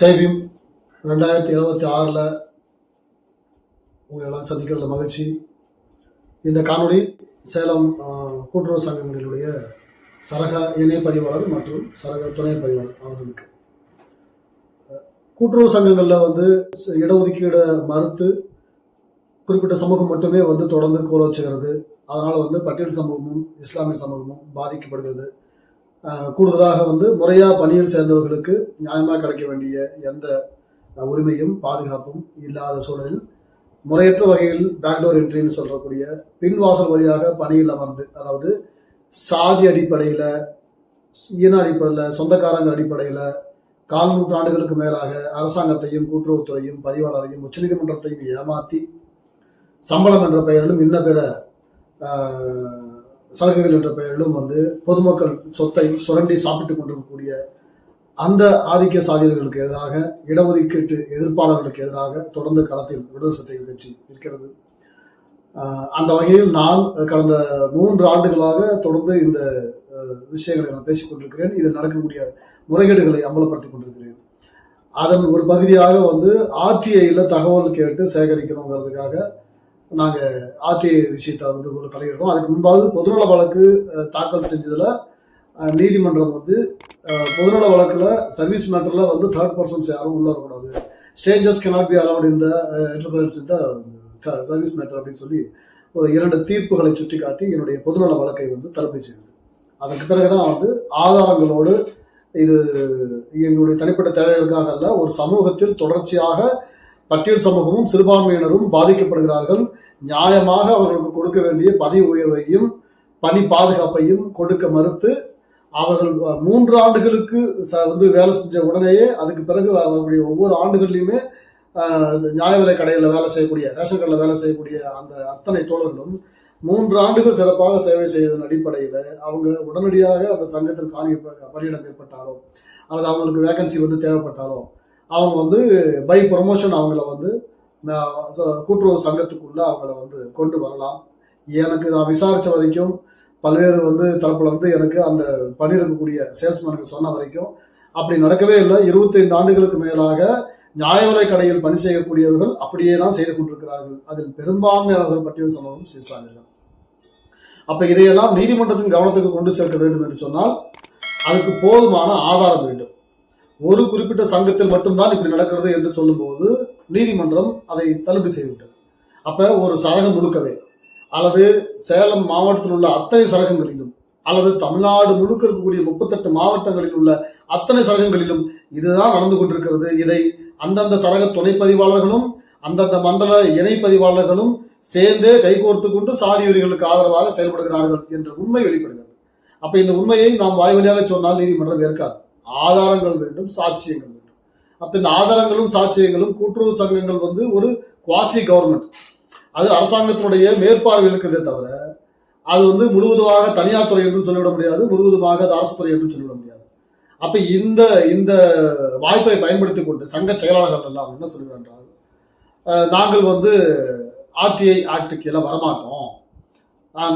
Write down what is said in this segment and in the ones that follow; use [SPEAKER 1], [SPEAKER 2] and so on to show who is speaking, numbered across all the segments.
[SPEAKER 1] ஜெய்பீம் ரெண்டாயிரத்தி இருபத்தி ஆறில் உங்களை எல்லாம் சந்திக்கிறது மகிழ்ச்சி. இந்த காணொளி சேலம் கூட்டுறவு சங்கங்களினுடைய சரக இணை பதிவாளர் மற்றும் சரக துணை பதிவாளர் அவர்களுக்கு. கூட்டுறவு சங்கங்களில் வந்து ச- இடஒதுக்கீடை மறுத்து குறிப்பிட்ட சமூகம் மட்டுமே வந்து தொடர்ந்து கோலோச்சுகிறது அதனால் வந்து பட்டியல் சமூகமும் இஸ்லாமிய சமூகமும் பாதிக்கப்படுகிறது. கூடுதலாக வந்து முறையாக பணியில் சேர்ந்தவர்களுக்கு நியாயமாக கிடைக்க வேண்டிய எந்த உரிமையும் பாதுகாப்பும் இல்லாத சூழலில் முறையற்ற வகையில் பேக்டோர் என்ட்ரின்னு சொல்லக்கூடிய பின்வாசல் வழியாக பணியில் அமர்ந்து அதாவது சாதி அடிப்படையில் இன அடிப்படையில் சொந்தக்காரங்க அடிப்படையில் கால் நூற்றாண்டுகளுக்கு மேலாக அரசாங்கத்தையும் கூட்டுறவுத்துறையும் பதிவாளரையும் உச்சநீதிமன்றத்தையும் ஏமாற்றி சம்பளம் என்ற பெயரிலும் இன்ன பிற சலுகைகள் என்ற பெயரிலும் வந்து பொதுமக்கள் சொத்தை சுரண்டி சாப்பிட்டுக் கொண்டிருக்கக்கூடிய அந்த ஆதிக்க சாதியர்களுக்கு எதிராக இடஒதுக்கீட்டு எதிர்ப்பாளர்களுக்கு எதிராக தொடர்ந்து களத்தில் விடுதலை சிறுத்தைகள் கட்சி இருக்கிறது அந்த வகையில் நான் கடந்த மூன்று ஆண்டுகளாக தொடர்ந்து இந்த விஷயங்களை நான் பேசிக் கொண்டிருக்கிறேன். இதில் நடக்கக்கூடிய முறைகேடுகளை அம்பலப்படுத்திக் கொண்டிருக்கிறேன். அதன் ஒரு பகுதியாக வந்து ஆர்டிஐயில் தகவல் கேட்டு சேகரிக்கணுங்கிறதுக்காக நாங்கள் ஆர்டிஐ விஷயத்தை வந்து ஒரு தலையிடுறோம். அதுக்கு முன்பாவது பொதுநல வழக்கு தாக்கல் செஞ்சதுல நீதிமன்றம் வந்து பொதுநல வழக்குல சர்வீஸ் மேட்டர்ல வந்து தேர்ட் பர்சன்ஸ் யாரும் உள்ள வரக்கூடாது. ஸ்டேஞ்சஸ் கெனாட் பி அலவுட் இந்த the என்டர்பிரன்ஸ் இந்த சர்வீஸ் மேட்டர் அப்படின்னு சொல்லி ஒரு இரண்டு தீர்ப்புகளை சுட்டிக்காட்டி என்னுடைய பொதுநல வழக்கை வந்து தள்ளுபடி செய்தது. அதற்கு பிறகுதான் வந்து ஆதாரங்களோடு இது எங்களுடைய தனிப்பட்ட தேவைகளுக்காக அல்ல ஒரு சமூகத்தில் தொடர்ச்சியாக பட்டியல் சமூகமும் சிறுபான்மையினரும் பாதிக்கப்படுகிறார்கள். நியாயமாக அவர்களுக்கு கொடுக்க வேண்டிய பதவி உயர்வையும் பணி பாதுகாப்பையும் கொடுக்க மறுத்து அவர்கள் மூன்று ஆண்டுகளுக்கு ச- வந்து வேலை செஞ்ச உடனேயே அதுக்கு பிறகு அவர்களுடைய ஒவ்வொரு ஆண்டுகள்லையுமே நியாய விலை கடையில் வேலை செய்யக்கூடிய ரேஷன் கடையில் வேலை செய்யக்கூடிய அந்த அத்தனை தோழர்களும் மூன்று ஆண்டுகள் சிறப்பாக சேவை செய்ததன் அடிப்படையில் அவங்க உடனடியாக அந்த சங்கத்தில் காணி பணியிடம் ஏற்பட்டாலோ அல்லது அவங்களுக்கு வேகன்சி வந்து தேவைப்பட்டாலோ அவங்க வந்து பை ப்ரொமோஷன் அவங்கள வந்து ச- கூட்டுறவு சங்கத்துக்குள்ள அவங்கள வந்து கொண்டு வரலாம். எனக்கு நான் விசாரித்த வரைக்கும் பல்வேறு வந்து தரப்புல வந்து எனக்கு அந்த பணியிருக்கக்கூடிய சேல்ஸ்மேனுக்கு சொன்ன வரைக்கும் அப்படி நடக்கவே இல்லை. இருபத்தைந்து ஆண்டுகளுக்கு மேலாக நியாய விலை கடையில் பணி செய்யக்கூடியவர்கள் அப்படியே தான் செய்து கொண்டிருக்கிறார்கள். அதில் பெரும்பான்மையானவர்கள் பட்டியல் சமூகம் இஸ்லாமியர்கள் அப்ப இதையெல்லாம் நீதிமன்றத்தின் கவனத்துக்கு கொண்டு சேர்க்க வேண்டும் என்று சொன்னால் அதுக்கு போதுமான ஆதாரம் வேண்டும். ஒரு குறிப்பிட்ட சங்கத்தில் மட்டும்தான் இப்படி நடக்கிறது என்று சொல்லும்போது நீதிமன்றம் அதை தள்ளுபடி செய்துவிட்டது. அப்ப ஒரு சரகம் முழுக்கவே அல்லது சேலம் மாவட்டத்தில் உள்ள அத்தனை சரகங்களிலும் அல்லது தமிழ்நாடு முழுக்க இருக்கக்கூடிய முப்பத்தெட்டு மாவட்டங்களில் உள்ள அத்தனை சரகங்களிலும் இதுதான் நடந்து கொண்டிருக்கிறது. இதை அந்தந்த சரக துணை பதிவாளர்களும் அந்தந்த மண்டல இணை பதிவாளர்களும் சேர்ந்தே கைகோர்த்து கொண்டு சாதிவரிகளுக்கு ஆதரவாக செயல்படுகிறார்கள் என்ற உண்மை வெளிப்படுகிறது. அப்ப இந்த உண்மையை நாம் வாய் வழியாக சொன்னால் நீதிமன்றம் ஏற்காது. ஆதாரங்கள் வேண்டும் சாட்சியங்கள் வேண்டும். அப்ப இந்த ஆதாரங்களும் சாட்சியங்களும் கூட்டுறவு சங்கங்கள் வந்து ஒரு குவாசி கவர்மெண்ட் அது அரசாங்கத்தினுடைய மேற்பார்வை இருக்கிறதே தவிர அது வந்து முழுவதுமாக தனியார் துறை என்றும் சொல்லிவிட முடியாது முழுவதுமாக அது அரசு துறை என்றும் சொல்லிவிட முடியாது. அப்ப இந்த இந்த வாய்ப்பை பயன்படுத்தி கொண்டு சங்க செயலாளர்கள் எல்லாம் என்ன சொல்கிறார் நாங்கள் வந்து ஆர்டிஐ ஆக்டு கீழே வரமாட்டோம்.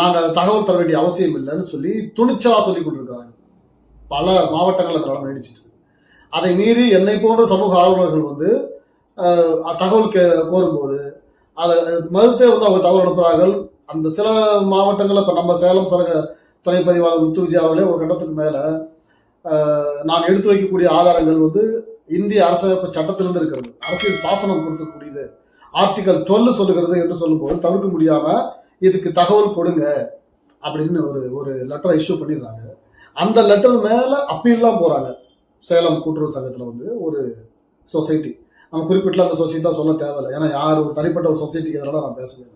[SPEAKER 1] நாங்கள் தகவல் தர வேண்டிய அவசியம் இல்லைன்னு சொல்லி துணிச்சலாக சொல்லி கொண்டிருக்கிறாங்க பல மாவட்டங்களில் அந்த நிலைமை நீடிச்சிட்டு அதை மீறி என்னை போன்ற சமூக ஆர்வலர்கள் வந்து தகவல் கே கோரும்போது அதை மறுத்தே வந்து அவங்க தகவல் அனுப்புகிறார்கள் அந்த சில மாவட்டங்களில் இப்போ நம்ம சேலம் சரக துணை பதிவாளர் முத்து விஜய் அவர்களே ஒரு கட்டத்துக்கு மேலே நான் எடுத்து வைக்கக்கூடிய ஆதாரங்கள் வந்து இந்திய அரசமைப்பு சட்டத்திலிருந்து இருக்கிறது. அரசியல் சாசனம் கொடுக்கக்கூடியது. ஆர்டிகல் 12 சொல்லுகிறது என்று சொல்லும்போது தவிர்க்க முடியாமல் இதுக்கு தகவல் கொடுங்க அப்படின்னு ஒரு ஒரு லெட்டரை இஷ்யூ பண்ணிடுறாங்க. அந்த லெட்டர் மேலே அப்பீல்லாம் போகிறாங்க சேலம் கூட்டுறவு சங்கத்தில் வந்து ஒரு சொசைட்டி நம்ம குறிப்பிட்ட அந்த சொசைட்டி தான் சொல்ல தேவையில்லை. ஏன்னா யார் ஒரு தனிப்பட்ட ஒரு சொசைட்டிக்கு எதிராக நான் பேசுவேன்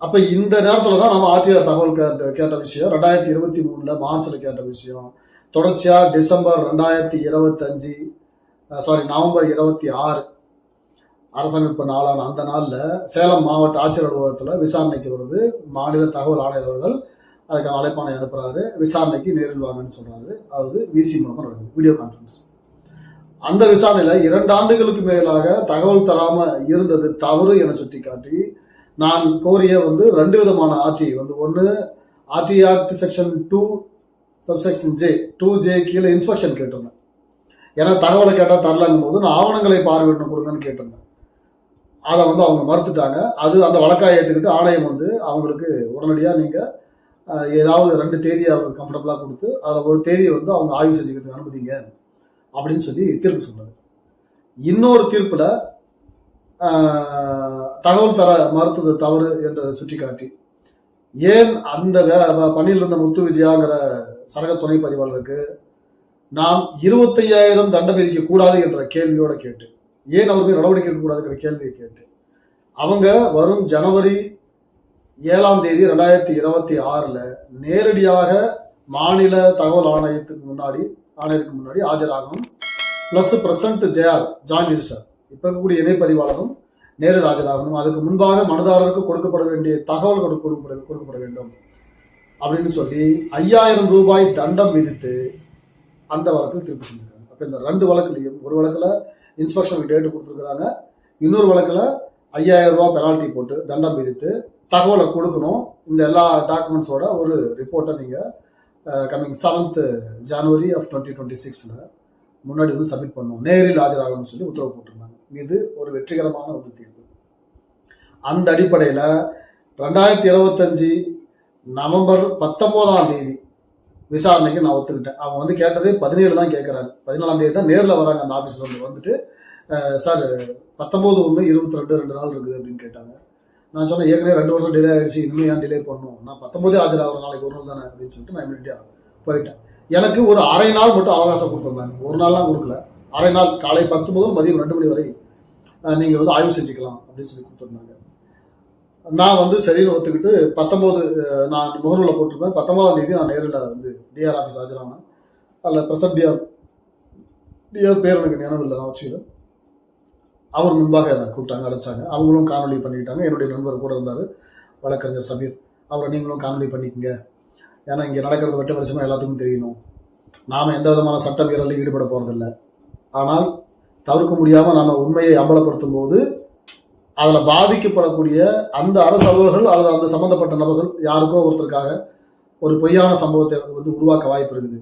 [SPEAKER 1] அப்போ இந்த நேரத்தில் தான் நம்ம ஆட்சியர் தகவல் கேட்ட கேட்ட விஷயம் ரெண்டாயிரத்தி இருபத்தி மூணுல மார்ச்சில் கேட்ட விஷயம். தொடர்ச்சியாக டிசம்பர் ரெண்டாயிரத்தி இருபத்தஞ்சி சாரி நவம்பர் இருபத்தி ஆறு அரசமைப்பு நாளான அந்த நாளில் சேலம் மாவட்ட ஆட்சியர் அலுவலகத்தில் விசாரணைக்கு வருது மாநில தகவல் ஆணையர்கள் அதுக்கான அழைப்பானை அனுப்புறாரு விசாரணைக்கு நேரில் வாங்கன்னு சொல்றாரு. அதாவது விசி மூலமா நடக்குது. வீடியோ கான்ஃபரன்ஸ் அந்த விசாரணையில இரண்டு ஆண்டுகளுக்கு மேலாக தகவல் தராம இருந்தது தவறு என சுட்டிக்காட்டி நான் கோரிய வந்து ரெண்டு விதமான ஆர்டி வந்து ஒன்று RTI act section two subsection J two J கீழே இன்ஸ்பெக்ஷன் கேட்டிருந்தேன். ஏன்னா தகவலை கேட்டால் தரலங்கும் போது நான் ஆவணங்களை பார்வையிடணும் கொடுங்கன்னு கேட்டிருந்தேன். அதை வந்து அவங்க மறுத்துட்டாங்க. அது அந்த வழக்காக ஏற்றுக்கிட்டு ஆணையம் வந்து அவங்களுக்கு உடனடியாக நீங்கள் ஏதாவது ரெண்டு தேதியை அவருக்கு கம்ஃபர்டபுளாக கொடுத்து அதில் ஒரு தேதியை வந்து அவங்க ஆய்வு செஞ்சுக்கிறதுக்கு அனுமதிங்க அப்படின்னு சொல்லி தீர்ப்பு சொன்னது இன்னொரு தீர்ப்பில் தகவல் தர மறுத்தது தவறு என்றதை சுட்டிக்காட்டி ஏன் அந்த பணியில் இருந்த முத்து விஜயாங்கிற சரக துணை பதிவாளருக்கு நாம் இருபத்தையாயிரம் தண்டை விதிக்க கூடாது என்ற கேள்வியோட கேட்டு ஏன் அவர் மீது நடவடிக்கை எடுக்கக்கூடாதுங்கிற கேள்வியை கேட்டு அவங்க வரும் ஜனவரி ஏழாம் தேதி ரெண்டாயிரத்தி இருபத்தி ஆறில் நேரடியாக மாநில தகவல் ஆணையத்துக்கு முன்னாடி ஆணையத்துக்கு முன்னாடி ஆஜராகணும். Plus present JR joint registrar இப்போ இருக்கக்கூடிய இணைப்பதிவாளரும் நேரில் ஆஜராகணும். அதுக்கு முன்பாக மனுதாரருக்கு கொடுக்கப்பட வேண்டிய தகவல் கொடு- கொடுக்கப்பட கொடுக்கப்பட வேண்டும். அப்படின்னு சொல்லி ஐயாயிரம் ரூபாய் தண்டம் விதித்து அந்த வழக்கில் திருப்பி சொல்லியிருக்காங்க. அப்போ இந்த ரெண்டு வழக்குலையும் ஒரு வழக்கில் இன்ஸ்பெக்ஷனுக்கு டேட்டு கொடுத்துருக்குறாங்க. இன்னொரு வழக்கில் ஐயாயிரம் ரூபா பெனால்ட்டி போட்டு தண்டம் விதித்து தகவலை கொடுக்கணும். இந்த எல்லா டாக்குமெண்ட்ஸோட ஒரு ரிப்போர்ட்டை நீங்கள் coming seventh January of twenty twenty சிக்ஸில் முன்னாடி வந்து சப்மிட் பண்ணணும். நேரில் ஆஜராகணும்னு சொல்லி உத்தரவு போட்டிருந்தாங்க. இது ஒரு வெற்றிகரமான ஒரு தீர்வு அந்த அடிப்படையில் ரெண்டாயிரத்தி இருபத்தஞ்சி நவம்பர் பத்தொம்போதாம் தேதி விசாரணைக்கு நான் ஒத்துக்கிட்டேன். அவங்க வந்து கேட்டது பதினேழு தான் கேட்குறாங்க பதினாலாம் தேதி தான் நேரில் வராங்க அந்த ஆஃபீஸில் வந்து வந்துட்டு சார் பத்தொம்போது ஒன்று இருபத்தி ரெண்டு ரெண்டு நாள் இருக்குது அப்படின்னு கேட்டாங்க. நான் சொன்னேன் ஏற்கனவே ரெண்டு வருஷம் டிலே ஆகிடுச்சு இன்னும் ஏன் டிலே பண்ணணும்? நான் பத்தொம்போதே ஆஜர் ஆஜராகிற நாளைக்கு ஒரு நாள் தானே அப்படின்னு சொல்லிட்டு நான் இமீடியட்டாக போயிட்டேன். எனக்கு ஒரு அரை நாள் மட்டும் அவகாசம் கொடுத்துருந்தாங்க. ஒரு நாள்லாம் கொடுக்கல. அரை நாள் காலை பத்து முதல் மதியம் ரெண்டு மணி வரை நீங்கள் வந்து ஆய்வு செஞ்சுக்கலாம் அப்படின்னு சொல்லி கொடுத்துருந்தாங்க. நான் வந்து சரின்னு ஒத்துக்கிட்டு பத்தொம்போது நான் முகநூலில் போட்டிருப்பேன். பத்தொன்பதாம் தேதி நான் நேரில் வந்து டிஆர் ஆஃபீஸ் ஆஜரானேன். அதில் பிரசன்ட் டிஆர் டிஆர் பேர் எனக்கு நினைவில்லை நான் வச்சுக்கிறேன் அவர் முன்பாக என்னை கூப்பிட்டாங்க அழைச்சாங்க. அவங்களும் காணொலி பண்ணிக்கிட்டாங்க. என்னுடைய நண்பர் கூட இருந்தார் வழக்கறிஞர் சமீர். அவரை நீங்களும் காணொலி பண்ணிக்கங்க. ஏன்னா இங்கே நடக்கிறது வெட்ட வெளிச்சமாக எல்லாத்துக்கும் தெரியணும். நாம் எந்த விதமான சட்ட மீறலில் ஈடுபட போகிறதில்ல ஆனால் தவிர்க்க முடியாமல் நாம் உண்மையை அம்பலப்படுத்தும் போது அதில் பாதிக்கப்படக்கூடிய அந்த அரசு அலுவலர்கள் அல்லது அந்த சம்மந்தப்பட்ட நபர்கள் யாருக்கோ ஒருத்தருக்காக ஒரு பொய்யான சம்பவத்தை வந்து உருவாக்க வாய்ப்பு இருக்குது.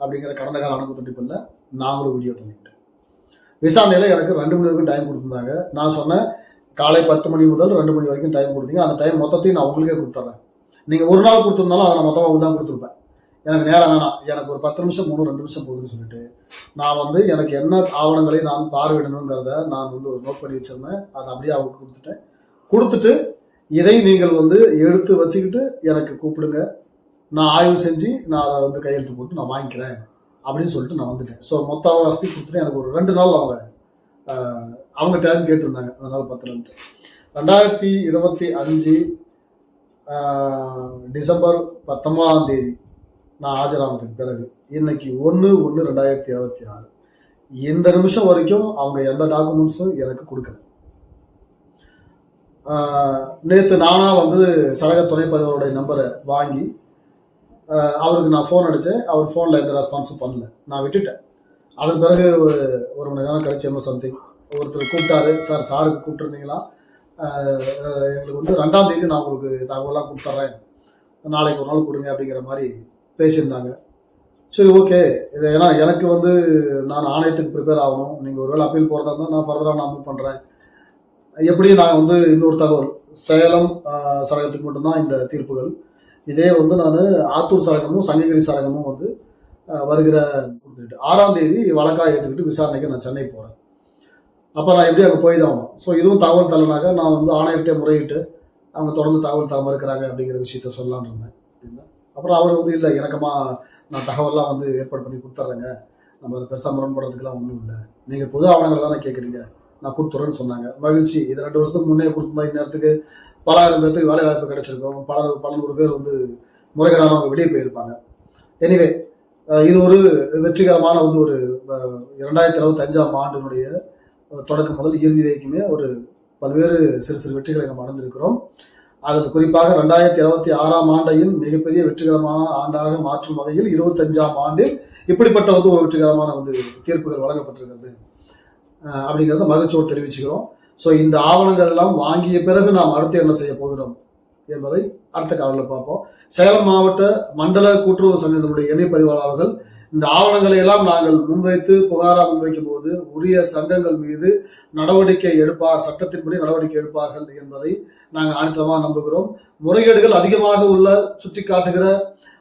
[SPEAKER 1] அப்படிங்கிற கடந்த கால அனுபவ துடிப்பில் நாங்களும் வீடியோ பண்ணிக்கிட்டேன் விசாரணையில் எனக்கு ரெண்டு மணி வரைக்கும் டைம் கொடுத்துருந்தாங்க. நான் சொன்னேன் காலை பத்து மணி முதல் ரெண்டு மணி வரைக்கும் டைம் கொடுத்தீங்க. அந்த டைம் மொத்தத்தையும் நான் உங்களுக்கே கொடுத்துட்றேன் நீங்கள் ஒரு நாள் கொடுத்துருந்தாலும் அதை நான் மொத்தமாக தான் கொடுத்துருப்பேன். எனக்கு நேரம் வேணாம். எனக்கு ஒரு பத்து நிமிஷம் மூணு ரெண்டு நிமிஷம் போகுதுன்னு சொல்லிட்டு நான் வந்து எனக்கு என்ன ஆவணங்களை நான் பார்வையிடணுங்கிறத நான் வந்து ஒரு நோட் பண்ணி வச்சிருந்தேன். அதை அப்படியே அவங்களுக்கு கொடுத்துட்டேன். கொடுத்துட்டு இதை நீங்கள் வந்து எடுத்து வச்சுக்கிட்டு எனக்கு கூப்பிடுங்க. நான் ஆய்வு செஞ்சு நான் அதை வந்து கையெழுத்து போட்டு நான் வாங்கிக்கிறேன். அப்படின்னு சொல்லிட்டு நான் வந்துட்டேன். ஸோ மொத்த வசதி கொடுத்துட்டு எனக்கு ஒரு ரெண்டு நாள் அவங்க அவங்க டைம் கேட்டிருந்தாங்க. அதனால பத்துலன்ட்டு ரெண்டாயிரத்தி இருபத்தி அஞ்சு டிசம்பர் பத்தொன்பதாம் தேதி நான் ஆஜரானதுக்கு பிறகு இன்னைக்கு ஒன்று ஒன்று ரெண்டாயிரத்தி இருபத்தி ஆறு. இந்த நிமிஷம் வரைக்கும் அவங்க எந்த டாக்குமெண்ட்ஸும் எனக்கு கொடுக்கல. நேற்று நானாக வந்து சரக துணைப்பதிவருடைய நம்பரை வாங்கி அவருக்கு நான் ஃபோன் அடித்தேன் அவர் ஃபோனில் எந்த ரெஸ்பான்ஸும் பண்ணல. நான் விட்டுட்டேன். அதன் பிறகு ஒரு ஒரு மணி நேரம் கழிச்சு என்ன சம்திங் ஒருத்தர் கூப்பிட்டாரு. சார் சாருக்கு கூப்பிட்டுருந்தீங்களா? எங்களுக்கு வந்து ரெண்டாம் தேதி நான் உங்களுக்கு தகவலாக கொடுத்துட்றேன் நாளைக்கு ஒரு நாள் கொடுங்க அப்படிங்கிற மாதிரி பேசியிருந்தாங்க. சரி ஓகே இது ஏன்னா எனக்கு வந்து நான் ஆணையத்துக்கு ப்ரிப்பேர் ஆகணும். நீங்கள் ஒருவேளை அப்பீல் போகிறதா இருந்தால் நான் ஃபர்தராக நான் மூவ் பண்ணுறேன் எப்படியும் நான் வந்து இன்னொரு தகவல் சேலம் சரகத்துக்கு மட்டும்தான் இந்த தீர்ப்புகள். இதே வந்து நான் ஆத்தூர் சரகமும் சங்ககிரி சரகமும் வந்து வருகிற கொடுத்துட்டு ஆறாம் தேதி வழக்காக ஏற்றுக்கிட்டு விசாரணைக்கு நான் சென்னை போகிறேன் அப்போ நான் எப்படி அங்கே போய் தான் ஆகணும் ஸோ இதுவும் தகவல் தரனாக நான் வந்து ஆணையர்கிட்ட முறையிட்டு அவங்க தொடர்ந்து தகவல் தர மறுக்கிறாங்க அப்படிங்கிற விஷயத்த சொல்லலான் இருந்தேன். அப்படின்னா அப்புறம் அவர் வந்து இல்லை இணக்கமாக நான் தகவல்லாம் வந்து ஏற்பாடு பண்ணி கொடுத்துட்றேங்க நம்ம அதை பெருசாக முரண்படுறதுக்கெல்லாம் ஒன்றும் இல்லை. நீங்கள் பொது ஆவணங்களை தானே கேட்குறீங்க நான் கொடுத்துட்றேன்னு சொன்னாங்க. மகிழ்ச்சி. இது ரெண்டு வருஷத்துக்கு முன்னே கொடுத்துருந்தா இந்நேரத்துக்கு பலாயிரம் பேர்த்துக்கு வேலை வாய்ப்பு கிடைச்சிருக்கும். பல பல நூறு பேர் வந்து முறைகேடானவங்க வெளியே போயிருப்பாங்க. எனிவே இது ஒரு வெற்றிகரமான வந்து ஒரு அஹ், இரண்டாயிரத்தி இருபத்தஞ்சாம் ஆண்டினுடைய தொடக்கம் முதல் இறுதி வரைக்குமே ஒரு பல்வேறு சிறு சிறு வெற்றிகளை நம்ம அடைந்திருக்கிறோம் அதில் குறிப்பாக ரெண்டாயிரத்தி இருபத்தி ஆறாம் ஆண்டையும் மிகப்பெரிய வெற்றிகரமான ஆண்டாக மாற்றும் வகையில் இருபத்தஞ்சாம் ஆண்டில் இப்படிப்பட்ட வந்து ஒரு வெற்றிகரமான வந்து தீர்ப்புகள் வழங்கப்பட்டிருக்கிறது. அப்படிங்கிறத மகிழ்ச்சியோடு தெரிவிச்சுக்கிறோம். ஸோ இந்த ஆவணங்கள் எல்லாம் வாங்கிய பிறகு நாம் அடுத்து என்ன செய்ய போகிறோம் என்பதை அடுத்த காலையில் பார்ப்போம். சேலம் மாவட்ட மண்டல கூட்டுறவு சங்கங்களுடைய இணை பதிவாளர்கள் இந்த ஆவணங்களை எல்லாம் நாங்கள் முன்வைத்து புகாரா முன்வைக்கும் போது உரிய சங்கங்கள் மீது நடவடிக்கை எடுப்பார் சட்டத்தின்படி நடவடிக்கை எடுப்பார்கள் என்பதை நாங்கள் ஆணித்தரமாக நம்புகிறோம். முறைகேடுகள் அதிகமாக உள்ள சுட்டி காட்டுகிற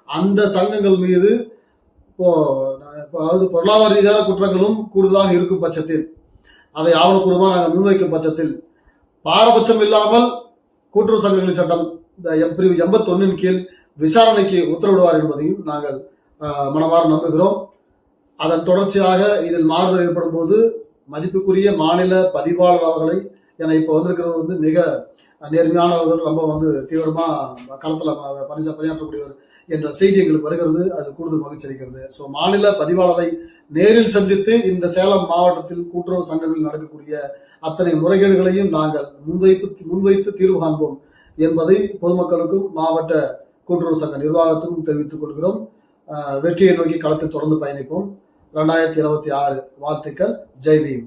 [SPEAKER 1] அந்த சங்கங்கள் மீது இப்போ இப்போ அதாவது பொருளாதார ரீதியான குற்றங்களும் கூடுதலாக இருக்கும் பட்சத்தில் அதை ஆவணப்பூர்வமாக நாங்கள் முன்வைக்கும் பட்சத்தில் பாரபட்சம் இல்லாமல் கூட்டுறவு சங்கங்களின் சட்டம் இந்த பிரிவு எண்பத்தொன்னின் கீழ் விசாரணைக்கு உத்தரவிடுவார் என்பதையும் நாங்கள் மனவார நம்புகிறோம். அதன் தொடர்ச்சியாக இதில் மாறுதல் ஏற்படும் போது மதிப்புக்குரிய மாநில பதிவாளர் அவர்களை என இப்போ வந்திருக்கிறவர் வந்து மிக நேர்மையானவர்கள் ரொம்ப வந்து தீவிரமாக களத்தில் பணி பணியாற்றக்கூடியவர் என்ற செய்தி எங்களுக்கு வருகிறது. அது கூடுதல் மகிழ்ச்சி அளிக்கிறது. ஸோ மாநில பதிவாளரை நேரில் சந்தித்து இந்த சேலம் மாவட்டத்தில் கூட்டுறவு சங்கங்களில் நடக்கக்கூடிய அத்தனை முறைகேடுகளையும் நாங்கள் முன்வைப்பு முன்வைத்து தீர்வு காண்போம் என்பதை பொதுமக்களுக்கும் மாவட்ட கூட்டுறவு சங்க நிர்வாகத்துக்கும் தெரிவித்துக் கொள்கிறோம். வெற்றியை நோக்கி களத்தை தொடர்ந்து பயணிப்போம். ரெண்டாயிரத்தி இருபத்தி ஆறு வாழ்த்துக்கள். ஜெய் பீம்.